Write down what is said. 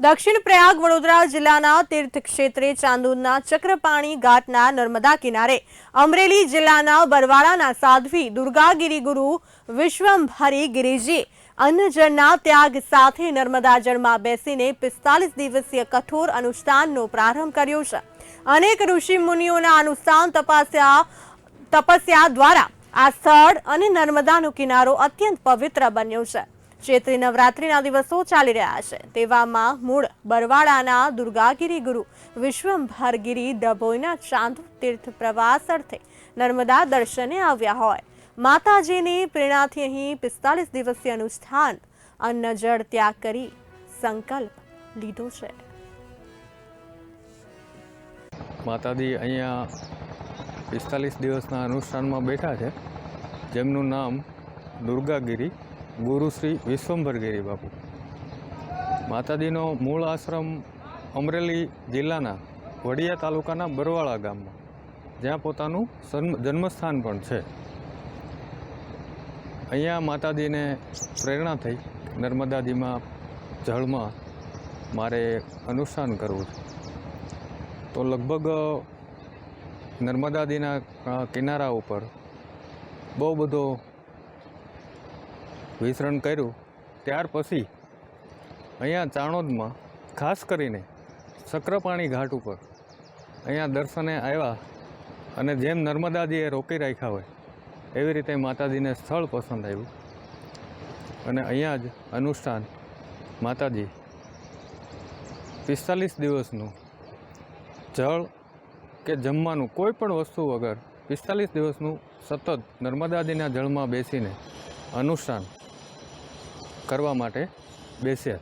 દક્ષિણ પ્રયાગ વડોદરા જિલ્લાના તીર્થ ક્ષેત્રે ચાંદોદના ચક્રપાણી ઘાટના નર્મદા કિનારે અમરેલી જિલ્લાના બરવાળાના સાધ્વી દુર્ગાગીરી ગુરુ વિશ્વંભરી ગિરિજી અન્નજળના ત્યાગ સાથે નર્મદા જળમાં બેસીને પિસ્તાલીસ દિવસીય કઠોર અનુષ્ઠાનનો પ્રારંભ કર્યો છે. અનેક ઋષિ મુનિઓના અનુષ્ઠાન તપાસ્યા, તપસ્યા દ્વારા આ સ્થળ અને નર્મદાનો કિનારો અત્યંત પવિત્ર બન્યો છે. ચૈત્રી નવરાત્રિના દિવસો ચાલી રહ્યા છે. તેવામાં મૂળ બરવાડાના દુર્ગાગીરી ગુરુ વિશ્વંભરગીરી ડભોઈના ચાંદ તીર્થ પ્રવાસ અર્થે નર્મદા દર્શને આવ્યા હોય. માતાજીની પ્રેરણાથી અહીં પિસ્તાલીસ દિવસીય અનુષ્ઠાન, અન્ન જળ ત્યાગ કરી સંકલ્પ લીધો છે. માતાજી અહીંયા પિસ્તાલીસ દિવસના અનુષ્ઠાનમાં બેઠા છે. જેમનું નામ દુર્ગાગીરી ગુરુ શ્રી વિશ્વંભરગીરી બાપુ. માતાજીનો મૂળ આશ્રમ અમરેલી જિલ્લાના વડિયા તાલુકાના બરવાળા ગામમાં, જ્યાં પોતાનું જન્મસ્થાન પણ છે. અહીંયા માતાજીને પ્રેરણા થઈ નર્મદાજીમાં જળમાં મારે અનુષ્ઠાન કરવું છે. તો લગભગ નર્મદાજીના કિનારા ઉપર બહુ બધો વિચરણ કર્યું, ત્યાર પછી અહીંયા ચાણોદમાં ખાસ કરીને ચક્રપાણી ઘાટ ઉપર અહીંયા દર્શને આવ્યા અને જેમ નર્મદાજીએ રોકી રાખ્યા હોય, એવી રીતે માતાજીને સ્થળ પસંદ આવ્યું. અને અહીંયા જ અનુષ્ઠાન માતાજી પિસ્તાલીસ દિવસનું જળ કે જમવાનું કોઈ પણ વસ્તુ વગર પિસ્તાલીસ દિવસનું સતત નર્મદાજીના જળમાં બેસીને અનુષ્ઠાન કરવા માટે બેસ્યા